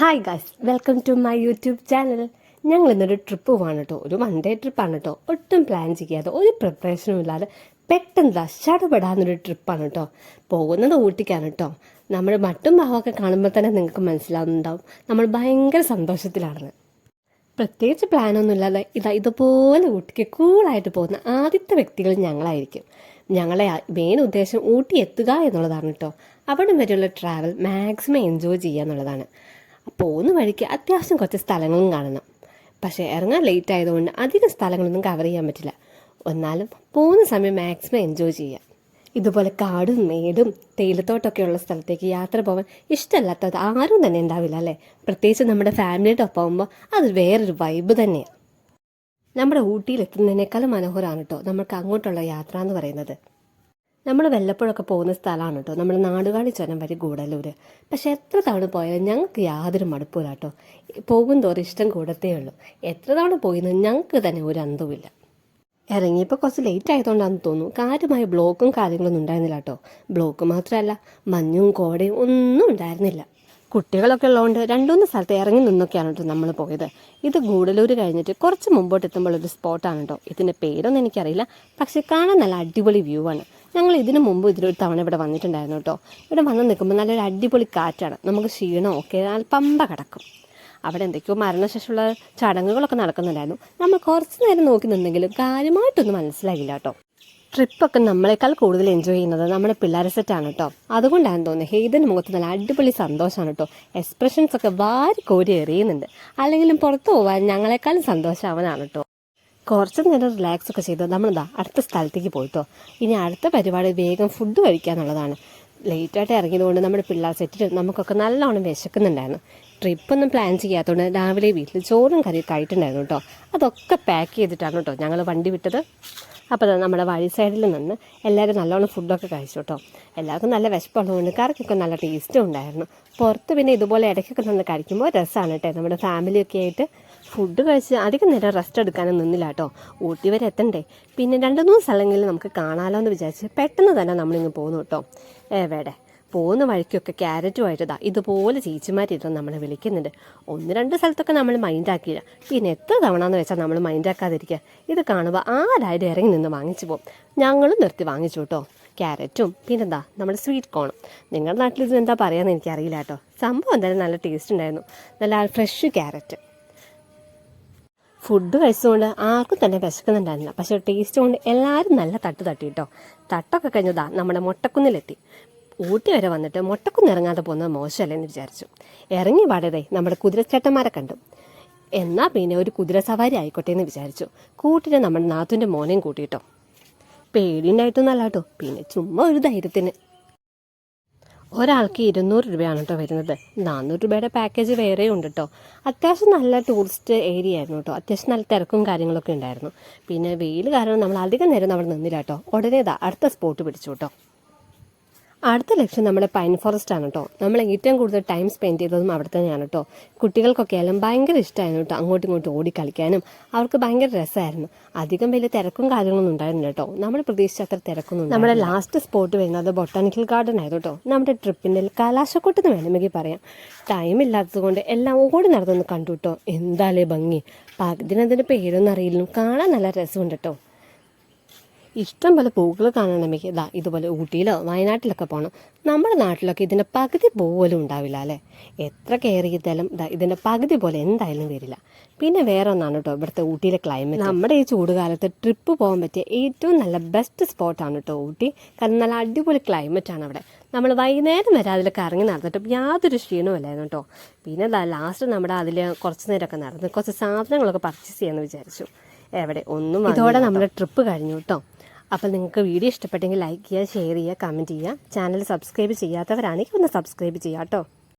Hi guys welcome to my YouTube channel ഞങ്ങൾ ഇന്നൊരു trip പോവാണ് കേട്ടോ ഒരു വൺ ഡേ ട്രിപ്പാണ് കേട്ടോ ഒട്ടും പ്ലാൻ ചെയ്യാതെ ഒരു പ്രിപ്പറേഷനും ഇല്ലാതെ പെട്ടെന്ന് ഷടപെടാന്നൊരു ട്രിപ്പാണ് കേട്ടോ പോകുന്നത് ഊട്ടിക്കാണ് കേട്ടോ നമ്മൾ മട്ടും ഭാവമൊക്കെ കാണുമ്പോൾ തന്നെ നിങ്ങൾക്ക് മനസ്സിലാവുന്നുണ്ടാവും. നമ്മൾ ഭയങ്കര സന്തോഷത്തിലാണ്. പ്രത്യേകിച്ച് പ്ലാനൊന്നും ഇല്ലാതെ ഇതാ ഇതുപോലെ ഊട്ടിക്ക് കൂളായിട്ട് പോകുന്ന ആദ്യത്തെ വ്യക്തികൾ ഞങ്ങളായിരിക്കും. ഞങ്ങളെ മെയിൻ ഉദ്ദേശം ഊട്ടി എത്തുക എന്നുള്ളതാണ് കേട്ടോ അവിടെ വരെയുള്ള ട്രാവൽ മാക്സിമം എൻജോയ് ചെയ്യുക എന്നുള്ളതാണ്. പോകുന്ന വഴിക്ക് അത്യാവശ്യം കുറച്ച് സ്ഥലങ്ങളും കാണണം. പക്ഷേ ഇറങ്ങാൻ ലേറ്റ് ആയതുകൊണ്ട് അധികം സ്ഥലങ്ങളൊന്നും കവർ ചെയ്യാൻ പറ്റില്ല. എന്നാലും പോകുന്ന സമയം മാക്സിമം എൻജോയ് ചെയ്യുക ഇതുപോലെ കാടും മേടും തേയിലത്തോട്ടൊക്കെയുള്ള സ്ഥലത്തേക്ക് യാത്ര പോകാൻ ഇഷ്ടമല്ലാത്തത് ആരും തന്നെ ഉണ്ടാവില്ല അല്ലേ? പ്രത്യേകിച്ച് നമ്മുടെ ഫാമിലിയുടെ ഒപ്പം ആകുമ്പോൾ അത് വേറൊരു വൈബ് തന്നെയാണ് നമ്മുടെ ഊട്ടിയിൽ എത്തുന്നതിനേക്കാളും മനോഹരമാണ് കേട്ടോ നമുക്ക് അങ്ങോട്ടുള്ള യാത്ര എന്ന് പറയുന്നത്. നമ്മൾ വല്ലപ്പോഴൊക്കെ പോകുന്ന സ്ഥലമാണ് കേട്ടോ നമ്മൾ നാടുകാണി ചുരം വരെ ഗൂഡല്ലൂർ പക്ഷെ എത്ര തവണ പോയാലും ഞങ്ങൾക്ക് യാതൊരു മടുപ്പില്ല കേട്ടോ പോകും തോറും ഇഷ്ടം കൂടത്തേ ഉള്ളൂ. എത്ര തവണ പോയിന്ന് ഞങ്ങൾക്ക് തന്നെ ഒരു അന്തവുമില്ല. ഇറങ്ങിയപ്പോൾ കുറച്ച് ലേറ്റ് ആയതുകൊണ്ടാണെന്ന് തോന്നുന്നു. കാര്യമായ ബ്ലോക്കും കാര്യങ്ങളൊന്നും ഉണ്ടായിരുന്നില്ല കേട്ടോ ബ്ലോക്ക് മാത്രമല്ല മഞ്ഞും കോടയും ഒന്നും ഉണ്ടായിരുന്നില്ല. കുട്ടികളൊക്കെ ഉള്ളതുകൊണ്ട് രണ്ടുമൂന്ന് സ്ഥലത്ത് ഇറങ്ങി നിന്നൊക്കെയാണ് കേട്ടോ നമ്മൾ പോയത്. ഇത് ഗൂഡലൂർ കഴിഞ്ഞിട്ട് കുറച്ച് മുമ്പോട്ട് എത്തുമ്പോൾ ഒരു സ്പോട്ടാണ് കേട്ടോ ഇതിന്റെ പേരൊന്നും എനിക്കറിയില്ല. പക്ഷെ കാണാൻ നല്ല അടിപൊളി വ്യൂ ആണ്. ഞങ്ങൾ ഇതിനു മുമ്പ് ഇതിലൊരു തവണ ഇവിടെ വന്നിട്ടുണ്ടായിരുന്നു കേട്ടോ. ഇവിടെ വന്ന് നിൽക്കുമ്പോൾ നല്ലൊരു അടിപൊളി കാറ്റാണ്. നമുക്ക് ക്ഷീണമൊക്കെ ഒക്കെ പമ്പ കിടക്കും. അവിടെ എന്തൊക്കെയോ മരണശേഷമുള്ള ചടങ്ങുകളൊക്കെ നടക്കുന്നുണ്ടായിരുന്നു. നമ്മൾ കുറച്ച് നേരം നോക്കി നിന്നെങ്കിലും കാര്യമായിട്ടൊന്നും മനസ്സിലാകില്ല കേട്ടോ. ട്രിപ്പൊക്കെ നമ്മളെക്കാൾ കൂടുതൽ എൻജോയ് ചെയ്യുന്നത് നമ്മുടെ പിള്ളേരെ സെറ്റാണ് കേട്ടോ. അതുകൊണ്ടാണ് തോന്നുന്നത് ഹെയ്തന് മുഖത്ത് നല്ല അടിപൊളി സന്തോഷമാണ് കേട്ടോ. എക്സ്പ്രഷൻസ് ഒക്കെ വാരി കോരി എറിയുന്നുണ്ട്. അല്ലെങ്കിലും പുറത്തു പോകാൻ ഞങ്ങളെക്കാളും സന്തോഷം അവനാണ് കേട്ടോ. കുറച്ച് നേരം റിലാക്സ് ഒക്കെ ചെയ്ത്. നമ്മളെന്താ അടുത്ത സ്ഥലത്തേക്ക് പോയിട്ടോ. ഇനി അടുത്ത പരിപാടി വേഗം ഫുഡ് കഴിക്കുക എന്നുള്ളതാണ് ലേറ്റായിട്ട് ഇറങ്ങിയതുകൊണ്ട് നമ്മുടെ പിള്ളേർ സെറ്റിൽ നമുക്കൊക്കെ നല്ലോണം വിശക്കുന്നുണ്ടായിരുന്നു. ട്രിപ്പൊന്നും പ്ലാൻ ചെയ്യാത്തതുകൊണ്ട് രാവിലെ വീട്ടിൽ ചോറും കറിയൊക്കെ ആയിട്ടുണ്ടായിരുന്നു കേട്ടോ. അതൊക്കെ പാക്ക് ചെയ്തിട്ടാണ് കേട്ടോ ഞങ്ങൾ വണ്ടി വിട്ടത്. അപ്പോൾ നമ്മുടെ വഴി സൈഡിൽ നിന്ന് എല്ലാവരും നല്ലോണം ഫുഡൊക്കെ കഴിച്ചു കേട്ടോ എല്ലാവർക്കും നല്ല വിശപ്പുള്ളതുകൊണ്ട് കറിക്കൊക്കെ നല്ല ടേസ്റ്റും ഉണ്ടായിരുന്നു. പുറത്ത് പിന്നെ ഇതുപോലെ ഇടയ്ക്കൊക്കെ നിന്ന് കഴിക്കുമ്പോൾ രസമാണ് കേട്ടോ നമ്മുടെ ഫാമിലിയൊക്കെ ആയിട്ട് ഫുഡ് കഴിച്ച് അധികം നേരം റെസ്റ്റ് എടുക്കാനും നിന്നില്ല കേട്ടോ ഊട്ടി വരെ എത്തണ്ടേ? പിന്നെ രണ്ട് മൂന്ന് സ്ഥലങ്ങളിൽ നമുക്ക് കാണാമല്ലോ എന്ന് വിചാരിച്ച് പെട്ടെന്ന് തന്നെ നമ്മളിങ്ങ് പോകുന്നു കേട്ടോ എവിടെ? പോകുന്ന വഴിക്കൊക്കെ ക്യാരറ്റുമായിട്ട് ഇതാ ഇതുപോലെ ചേച്ചിമാരിരുന്ന് നമ്മളെ വിളിക്കുന്നുണ്ട്. ഒന്ന് രണ്ട് സ്ഥലത്തൊക്കെ നമ്മൾ മൈൻഡാക്കിയില്ല. പിന്നെ എത്ര തവണ എന്ന് വെച്ചാൽ നമ്മൾ മൈൻഡാക്കാതിരിക്കുക? ഇത് കാണുമ്പോൾ ആരായാലും ഇറങ്ങി നിന്ന് വാങ്ങിച്ചു പോകും. ഞങ്ങളും നിർത്തി വാങ്ങിച്ചു കേട്ടോ. ക്യാരറ്റും പിന്നെന്താ നമ്മുടെ സ്വീറ്റ് കോണും. നിങ്ങളുടെ നാട്ടിൽ ഇത് എന്താ പറയാന്ന് എനിക്കറിയില്ല കേട്ടോ. സംഭവം എന്തായാലും നല്ല ടേസ്റ്റ് ഉണ്ടായിരുന്നു. നല്ല ഫ്രഷ് ക്യാരറ്റ്. ഫുഡ് കഴിച്ചുകൊണ്ട് ആർക്കും തന്നെ വിശക്കുന്നുണ്ടായിരുന്നില്ല. പക്ഷേ ടേസ്റ്റ് കൊണ്ട് എല്ലാവരും നല്ല തട്ട് തട്ടി കേട്ടോ. തട്ടൊക്കെ കഴിഞ്ഞതാ നമ്മുടെ മുട്ടക്കുന്നിലെത്തി. ഊട്ടി വരെ വന്നിട്ട് മുട്ടക്കുന്ന് ഇറങ്ങാതെ പോകുന്നത് മോശമല്ലെന്ന് വിചാരിച്ചു. ഇറങ്ങി പാടതേ നമ്മുടെ കുതിരച്ചേട്ടന്മാരെ കണ്ടു. എന്നാൽ പിന്നെ ഒരു കുതിര സവാരി ആയിക്കോട്ടെ എന്ന് വിചാരിച്ചു. കൂട്ടിന് നമ്മുടെ നാത്തുന്റെ മോനെയും കൂട്ടിയിട്ടോ. പേടിയുണ്ടായിട്ടൊന്നല്ല കേട്ടോ പിന്നെ ചുമ്മാ ഒരു ധൈര്യത്തിന്. ഒരാൾക്ക് ഇരുന്നൂറ് രൂപയാണ് കേട്ടോ വരുന്നത്. നാനൂറ് രൂപയുടെ പാക്കേജ് വേറെ ഉണ്ട് കേട്ടോ അത്യാവശ്യം നല്ല ടൂറിസ്റ്റ് ഏരിയ ആയിരുന്നു കേട്ടോ അത്യാവശ്യം നല്ല തിരക്കും കാര്യങ്ങളൊക്കെ ഉണ്ടായിരുന്നു. പിന്നെ വെയിൽ കാരണം നമ്മൾ അധികം നേരം നമ്മൾ നിന്നില്ല കേട്ടോ ഉടനെ ഇതാ അടുത്ത സ്പോട്ട് പിടിച്ചു കേട്ടോ അടുത്ത ലക്ഷ്യം നമ്മുടെ പൈൻ ഫോറസ്റ്റ് ആണ് കേട്ടോ നമ്മൾ ഏറ്റവും കൂടുതൽ ടൈം സ്പെൻഡ് ചെയ്തതും അവിടെ തന്നെയാണ് കേട്ടോ കുട്ടികൾക്കൊക്കെ ആയാലും ഭയങ്കര ഇഷ്ടമായിരുന്നു കേട്ടോ അങ്ങോട്ടും ഇങ്ങോട്ടും ഓടി കളിക്കാനും അവർക്ക് ഭയങ്കര രസമായിരുന്നു. അധികം വലിയ തിരക്കും കാര്യങ്ങളൊന്നും ഉണ്ടായിരുന്നില്ല കേട്ടോ നമ്മൾ പ്രതീക്ഷിച്ച അത്ര തിരക്കൊന്നും നമ്മുടെ ലാസ്റ്റ് സ്പോട്ട് വരുന്നത് ബൊട്ടാണിക്കൽ ഗാർഡൻ ആയിരുന്നു കേട്ടോ നമ്മുടെ ട്രിപ്പിന്റെ കലാശക്കൊട്ടെന്ന് വേണമെങ്കിൽ പറയാം. ടൈം ഇല്ലാത്തതുകൊണ്ട് എല്ലാം ഓടി നടന്നൊന്ന് കണ്ടു കേട്ടോ എന്താലേ ഭംഗി? പകുതിനതിന്റെ പേരൊന്നും അറിയില്ല കാണാൻ നല്ല രസമുണ്ട് കേട്ടോ ഇഷ്ടം പോലെ പൂക്കൾ കാണണമെങ്കിൽ ഇതാ ഇതുപോലെ ഊട്ടിയിലോ വയനാട്ടിലൊക്കെ പോകണം നമ്മുടെ നാട്ടിലൊക്കെ ഇതിന്റെ പകുതി പോലും ഉണ്ടാവില്ല അല്ലേ? എത്ര കെയർ ചെയ്താലും ഇതാ ഇതിന്റെ പകുതി പോലെ എന്തായാലും വരില്ല. പിന്നെ വേറെ ഒന്നാണ് കേട്ടോ ഇവിടുത്തെ ഊട്ടിയിലെ ക്ലൈമറ്റ് നമ്മുടെ ഈ ചൂടുകാലത്ത് ട്രിപ്പ് പോകാൻ പറ്റിയ ഏറ്റവും നല്ല ബെസ്റ്റ് സ്പോട്ടാണ് കേട്ടോ ഊട്ടി. കാരണം നല്ല അടിപൊളി ക്ലൈമറ്റ് ആണ് അവിടെ. നമ്മൾ വൈകുന്നേരം വരെ അതിൽ കറങ്ങി നടന്നിട്ട് യാതൊരു ക്ഷീണവും അല്ലായിരുന്നു കേട്ടോ. പിന്നെ ലാസ്റ്റ് നമ്മുടെ അതിൽ കുറച്ച് നേരമൊക്കെ നടന്ന് കുറച്ച് സാധനങ്ങളൊക്കെ പർച്ചേസ് ചെയ്യാമെന്ന് വിചാരിച്ചു. എവിടെ? ഒന്നും ഇതോടെ നമ്മുടെ ട്രിപ്പ് കഴിഞ്ഞു കേട്ടോ. അപ്പോൾ നിങ്ങൾക്ക് വീഡിയോ ഇഷ്ടപ്പെട്ടെങ്കിൽ ലൈക്ക് ചെയ്യുക ഷെയർ ചെയ്യുക കമന്റ് ചെയ്യുക. ചാനൽ സബ്സ്ക്രൈബ് ചെയ്യാത്തവരാണെങ്കിൽ ഒന്ന് സബ്സ്ക്രൈബ് ചെയ്യുക കേട്ടോ.